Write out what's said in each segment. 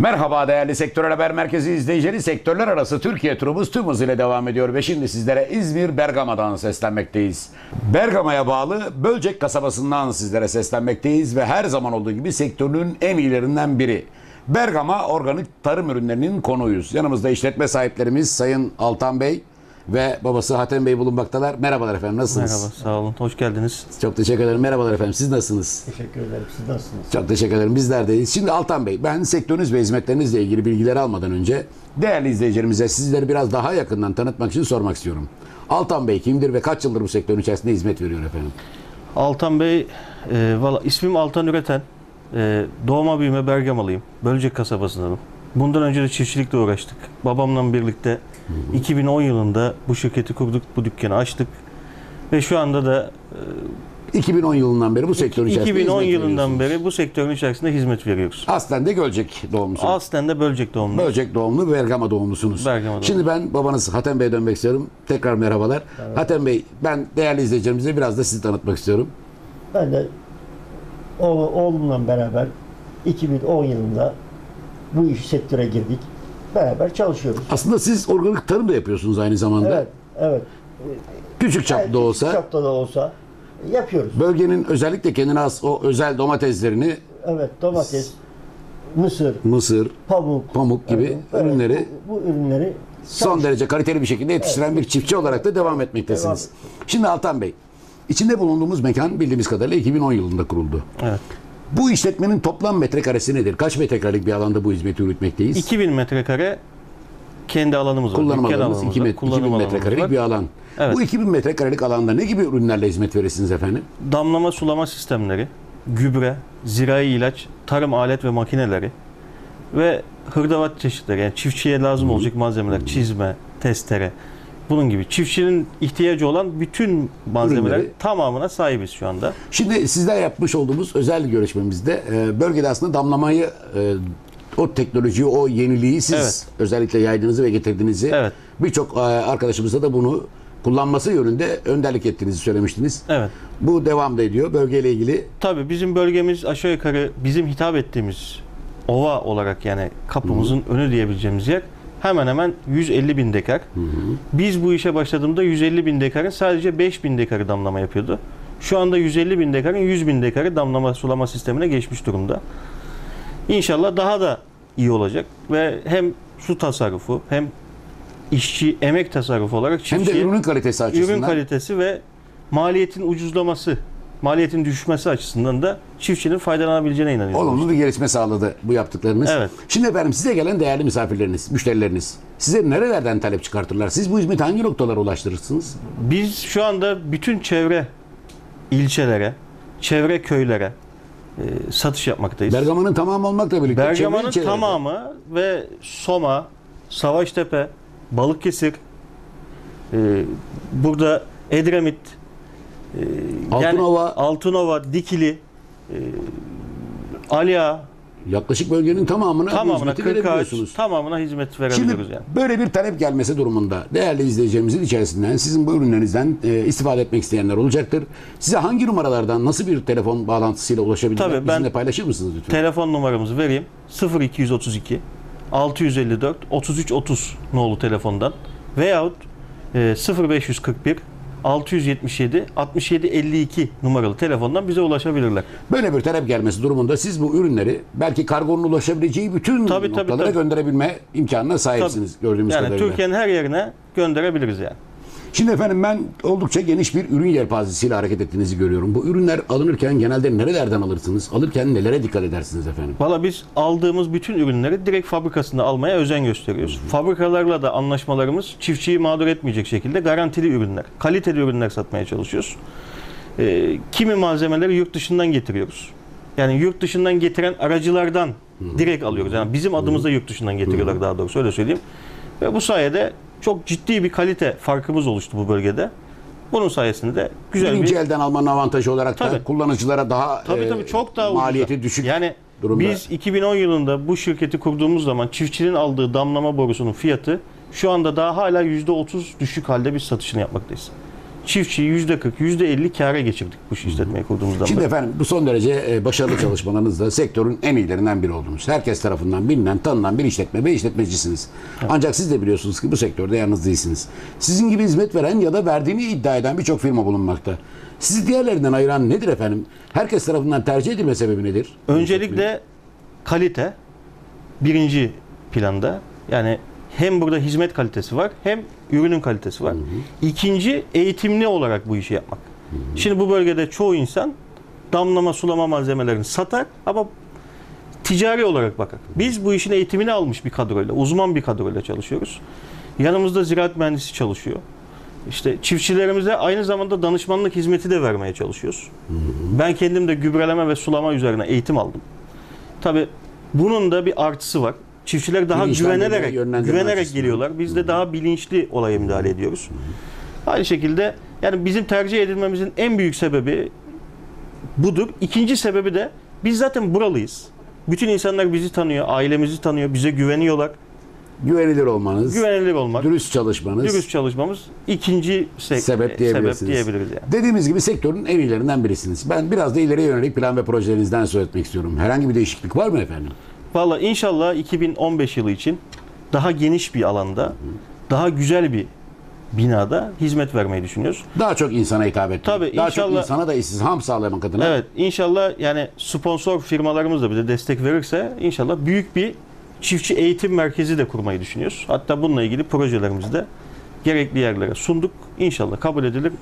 Merhaba değerli Sektörel Haber Merkezi izleyicileri. Sektörler arası Türkiye turumuz tüm hızıyla devam ediyor ve şimdi sizlere İzmir Bergama'dan seslenmekteyiz. Bergama'ya bağlı Bölcek kasabasından sizlere seslenmekteyiz ve her zaman olduğu gibi sektörün en iyilerinden biri. Bergama organik tarım ürünlerinin konuyuz. Yanımızda işletme sahiplerimiz Sayın Altan Bey ve babası Hatem Bey bulunmaktalar. Merhabalar efendim nasılsınız? Merhaba, sağ olun. Hoş geldiniz. Çok teşekkür ederim. Merhabalar efendim. Siz nasılsınız? Teşekkür ederim. Siz nasılsınız? Çok teşekkür ederim. Bizler deyiz. Şimdi Altan Bey, ben sektörünüz ve hizmetlerinizle ilgili bilgileri almadan önce değerli izleyicilerimize sizleri biraz daha yakından tanıtmak için sormak istiyorum. Altan Bey kimdir ve kaç yıldır bu sektörün içerisinde hizmet veriyor efendim? Altan Bey, e, valla ismim Altan Üreten. E, doğma büyüme Bergamalıyım. Bölcek kasabasındanım. Bundan önce de çiftçilikle uğraştık. Babamla birlikte 2010 yılında bu şirketi kurduk, bu dükkanı açtık. Ve şu anda da 2010 yılından beri bu sektörün içerisinde 2010 hizmet yılından veriyorsunuz. beri bu sektörün içerisinde hizmet veriyoruz. Aslen de Gölcek doğumlusunuz. Aslen de Bölcek doğumlu. Bölcek doğumlu Bergama doğumlusunuz. Bergama doğumlu. Şimdi ben babanız Hatem Bey'e dönmek istiyorum. Tekrar merhabalar. Hatem Bey ben değerli izleyicilerimize biraz da sizi tanıtmak istiyorum. Ben de oğlu, oğlumla beraber 2010 yılında bu iş sektöre girdik. Beraber çalışıyoruz. Aslında siz organik tarım da yapıyorsunuz aynı zamanda. Evet, evet. Küçük çapta Evet, da olsa. Çapta da olsa yapıyoruz. Bölgenin özellikle kendine has o özel domateslerini Evet, domates, mısır, mısır, pamuk, pamuk gibi evet, ürünleri bu, bu ürünleri son derece kaliteli bir şekilde yetiştiren bir çiftçi olarak da devam etmektesiniz. Şimdi Altan Bey, içinde bulunduğumuz mekan bildiğimiz kadarıyla 2010 yılında kuruldu. Evet. Bu işletmenin toplam metrekaresi nedir? Kaç metrekarelik bir alanda bu hizmeti yürütmekteyiz? 2000 metrekare kendi alanımız var. Kullanım dükkan alanımız alanımız 2 var, met- kullanım 2000 alanımız metrekarelik var. bir alan. Evet. Bu 2000 metrekarelik alanda ne gibi ürünlerle hizmet verirsiniz efendim? damlama sulama sistemleri, gübre, zirai ilaç, tarım alet ve makineleri ve hırdavat çeşitleri yani çiftçiye lazım olacak malzemeler, çizme, testere bunun gibi çiftçinin ihtiyacı olan bütün malzemeler Ürünleri. tamamına sahibiz şu anda. Şimdi sizler yapmış olduğumuz özel görüşmemizde e, bölgede aslında damlamayı e, o teknolojiyi, o yeniliği siz Evet. özellikle yaydığınızı ve getirdiğinizi Evet. birçok e, arkadaşımıza da bunu kullanması yönünde önderlik ettiğinizi söylemiştiniz. Evet. Bu devam da ediyor. Bölgeyle ilgili Tabii bizim bölgemiz aşağı yukarı bizim hitap ettiğimiz ova olarak yani kapımızın önü diyebileceğimiz yer hemen hemen 150 bin dekar. Biz bu işe başladığımda 150 bin dekarın sadece 5 bin dekarı damlama yapıyordu. Şu anda 150 bin dekarın 100 bin dekarı damlama sulama sistemine geçmiş durumda. İnşallah daha da iyi olacak ve hem su tasarrufu hem işçi emek tasarrufu olarak hem de ürünün kalitesi açısından ürün kalitesi ve maliyetin ucuzlaması, maliyetin düşmesi açısından da çiftçinin faydalanabileceğine inanıyorum. olumlu bir gelişme sağladı bu yaptıklarınız. Evet. Şimdi efendim size gelen değerli misafirleriniz, müşterileriniz size nerelerden talep çıkartırlar? Siz bu hizmeti hangi noktalara ulaştırırsınız? Biz şu anda bütün çevre ilçelere, çevre köylere e, satış yapmaktayız. Bergama'nın tamamı olmakla birlikte Bergama'nın tamamı ve Soma, Savaştepe, Balıkesir, e, burada Edremit, e, Altınova. Altınova, Dikili, e, yaklaşık bölgenin tamamına, tamamına hizmeti 40 ağaç, verebiliyorsunuz. tamamına hizmet Şimdi verebiliyoruz yani. böyle bir talep gelmesi durumunda değerli izleyicilerimizin içerisinden sizin bu ürünlerinizden e, istifade etmek isteyenler olacaktır. Size hangi numaralardan nasıl bir telefon bağlantısıyla ulaşabilirler? Tabii, ben- Bizimle paylaşır mısınız lütfen? Telefon numaramızı vereyim. 0232 654 33 30 nolu telefondan veyahut e, 0541 677 67 52 numaralı telefondan bize ulaşabilirler. Böyle bir talep gelmesi durumunda siz bu ürünleri belki kargonun ulaşabileceği bütün Tabii, tabii, noktalara tabii. gönderebilme imkanına sahipsiniz gördüğümüz Yani kadarıyla. Türkiye'nin her yerine gönderebiliriz yani. Şimdi efendim ben oldukça geniş bir ürün yelpazesiyle hareket ettiğinizi görüyorum. Bu ürünler alınırken genelde nerelerden alırsınız? Alırken nelere dikkat edersiniz efendim? Valla biz aldığımız bütün ürünleri direkt fabrikasında almaya özen gösteriyoruz. Fabrikalarla da anlaşmalarımız çiftçiyi mağdur etmeyecek şekilde garantili ürünler, kaliteli ürünler satmaya çalışıyoruz. Ee, kimi malzemeleri yurt dışından getiriyoruz. Yani yurt dışından getiren aracılardan direkt alıyoruz. Yani bizim adımızda yurt dışından getiriyorlar daha doğrusu öyle söyleyeyim. Ve bu sayede çok ciddi bir kalite farkımız oluştu bu bölgede. Bunun sayesinde güzel Birinci bir elden almanın avantajı olarak da Tabii. kullanıcılara daha Tabii e, tabii çok daha maliyeti ucuza. düşük Yani durumda. biz 2010 yılında bu şirketi kurduğumuz zaman çiftçinin aldığı damlama borusunun fiyatı şu anda daha hala %30 düşük halde biz satışını yapmaktayız. Çiftçiyi %40, %50 kâra geçirdik bu işletmeyi kurduğumuzdan Şimdi beri. efendim bu son derece e, başarılı çalışmalarınızda sektörün en iyilerinden biri oldunuz. Herkes tarafından bilinen, tanınan bir işletme ve işletmecisiniz. Ancak siz de biliyorsunuz ki bu sektörde yalnız değilsiniz. Sizin gibi hizmet veren ya da verdiğini iddia eden birçok firma bulunmakta. Sizi diğerlerinden ayıran nedir efendim? Herkes tarafından tercih edilme sebebi nedir? Öncelikle kalite birinci planda. Yani hem burada hizmet kalitesi var hem ürünün kalitesi var. İkinci eğitimli olarak bu işi yapmak. Şimdi bu bölgede çoğu insan damlama sulama malzemelerini satar ama ticari olarak bakar. Biz bu işin eğitimini almış bir kadroyla, uzman bir kadroyla çalışıyoruz. Yanımızda ziraat mühendisi çalışıyor. İşte çiftçilerimize aynı zamanda danışmanlık hizmeti de vermeye çalışıyoruz. Ben kendim de gübreleme ve sulama üzerine eğitim aldım. Tabi bunun da bir artısı var. Çiftçiler daha güvenerek güvenerek geliyorlar. Biz de daha bilinçli olaya müdahale ediyoruz. Aynı şekilde yani bizim tercih edilmemizin en büyük sebebi budur. İkinci sebebi de biz zaten buralıyız. Bütün insanlar bizi tanıyor, ailemizi tanıyor, bize güveniyorlar. Güvenilir olmanız, Güvenilir olmak, dürüst çalışmanız. dürüst çalışmamız ikinci se- Sebep diyebilirsiniz. sebep diyebiliriz yani. Dediğimiz gibi sektörün en iyilerinden birisiniz. Ben biraz da ileriye yönelik plan ve projelerinizden söz etmek istiyorum. Herhangi bir değişiklik var mı efendim? Valla inşallah 2015 yılı için daha geniş bir alanda, daha güzel bir binada hizmet vermeyi düşünüyoruz. Daha çok insana hitap etmek. Tabii, Daha çok inşallah- insana da istihdam sağlamak adına. Evet inşallah yani sponsor firmalarımız da bize destek verirse inşallah büyük bir çiftçi eğitim merkezi de kurmayı düşünüyoruz. Hatta bununla ilgili projelerimizi de gerekli yerlere sunduk. İnşallah kabul edilir.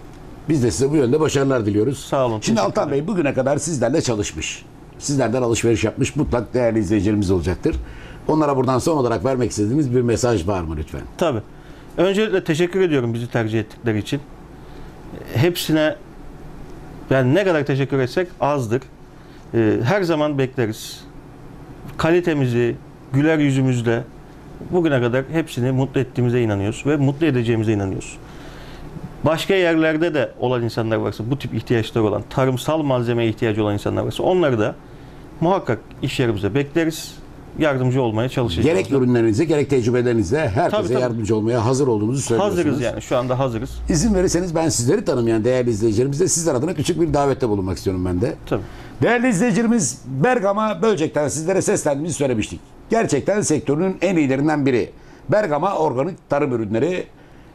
Biz de size bu yönde başarılar diliyoruz. Sağ olun, Şimdi Altan Bey bugüne kadar sizlerle çalışmış. Sizlerden alışveriş yapmış mutlak değerli izleyicilerimiz olacaktır. Onlara buradan son olarak vermek istediğiniz bir mesaj var mı lütfen? Tabii. Öncelikle teşekkür ediyorum bizi tercih ettikleri için. Hepsine yani ne kadar teşekkür etsek azdır. Ee, Her zaman bekleriz. Kalitemizi, güler yüzümüzle bugüne kadar hepsini mutlu ettiğimize inanıyoruz ve mutlu edeceğimize inanıyoruz. Başka yerlerde de olan insanlar varsa, bu tip ihtiyaçları olan, tarımsal malzemeye ihtiyacı olan insanlar varsa onları da muhakkak iş yerimize bekleriz. Yardımcı olmaya çalışacağız. Gerek ürünlerinizle gerek tecrübelerinizle herkese Tabii, tabii. yardımcı olmaya hazır olduğunuzu söylüyorsunuz. Hazırız yani. Şu anda hazırız. İzin verirseniz ben sizleri tanımayan değerli izleyicilerimize sizler adına küçük bir davette bulunmak istiyorum ben de. Tabii. Değerli izleyicilerimiz Bergama Böcek'ten sizlere seslendiğimizi söylemiştik. Gerçekten sektörün en iyilerinden biri. Bergama organik tarım ürünleri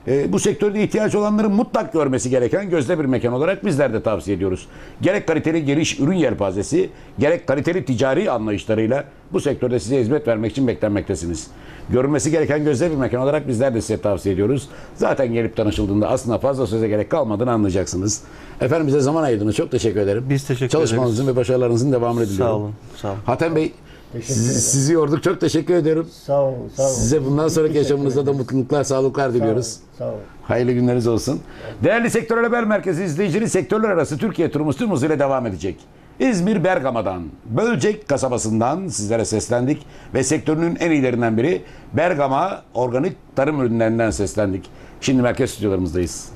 e, bu sektörde ihtiyaç olanların mutlak görmesi gereken gözde bir mekan olarak bizler de tavsiye ediyoruz. Gerek kaliteli geniş ürün yelpazesi, gerek kaliteli ticari anlayışlarıyla bu sektörde size hizmet vermek için beklenmektesiniz. Görünmesi gereken gözde bir mekan olarak bizler de size tavsiye ediyoruz. Zaten gelip tanışıldığında aslında fazla söze gerek kalmadığını anlayacaksınız. Efendim bize zaman ayırdığınız çok teşekkür ederim. Biz teşekkür Çalışmanızın ve başarılarınızın devamını diliyorum. Sağ olun. Sağ olun. Hatem Bey Teşekkür sizi, ederim. sizi yorduk çok teşekkür ediyorum. Sağ olun, sağ olun. Size bundan sonraki yaşamınızda da mutluluklar, sağlıklar Sağ olun, diliyoruz. Sağ olun. Hayırlı günleriniz olsun. Değerli Sektörel Haber Merkezi izleyicileri sektörler arası Türkiye turumuz tüm hızıyla devam edecek. İzmir Bergama'dan, Bölcek kasabasından sizlere seslendik ve sektörünün en iyilerinden biri Bergama organik tarım ürünlerinden seslendik. Şimdi merkez stüdyolarımızdayız.